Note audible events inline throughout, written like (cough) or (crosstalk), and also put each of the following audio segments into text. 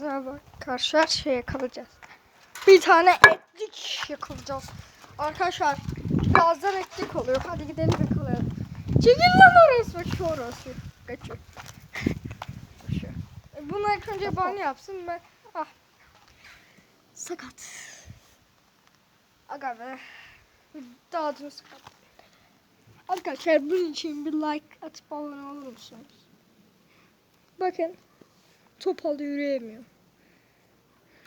Merhaba arkadaşlar şey yakalayacağız. Bir tane etlik yakalayacağız. Arkadaşlar birazdan etlik oluyor. Hadi gidelim yakalayalım. Çekil lan orası bak şu orası. Kaçıyor. E, Bunu ilk önce bana yapsın ben. Ah. Sakat. Aga be. Daha dün sakat. Arkadaşlar bunun için bir like atıp abone olur musunuz? Bakın. Topal yürüyemiyor.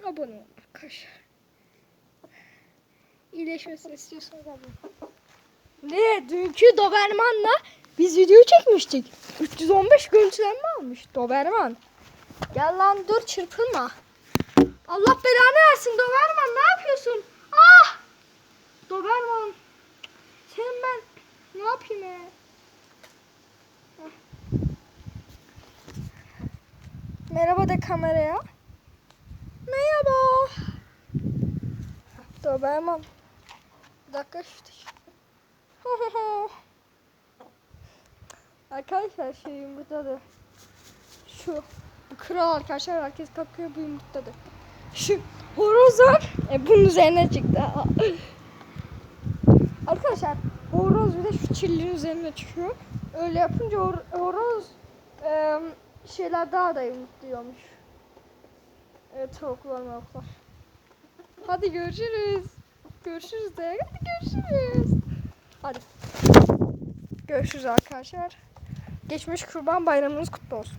Abone olun arkadaşlar. İyileşmesini istiyorsanız abone. Ne? Dünkü Doberman'la biz video çekmiştik. 315 görüntülenme almış Doberman. Gel lan dur çırpınma. Allah belanı versin Doberman ne yapıyorsun? Ah! Doberman. Sen ben ne yapayım ya? Ah. Merhaba de kameraya. Merhaba. Doberman. Bir dakika işte. (laughs) arkadaşlar şu yumurtadı. Şu. Bu kral arkadaşlar herkes kalkıyor bu yumurtadı. Şu horoz var. E, bunun üzerine çıktı. arkadaşlar horoz bir de şu çillerin üzerine çıkıyor. Öyle yapınca hor- horoz şeyler daha da yumurtluyormuş. Evet tavuklar mavuklar. Hadi görüşürüz. Görüşürüz de. Hadi görüşürüz. Hadi. Görüşürüz arkadaşlar. Geçmiş kurban bayramınız kutlu olsun.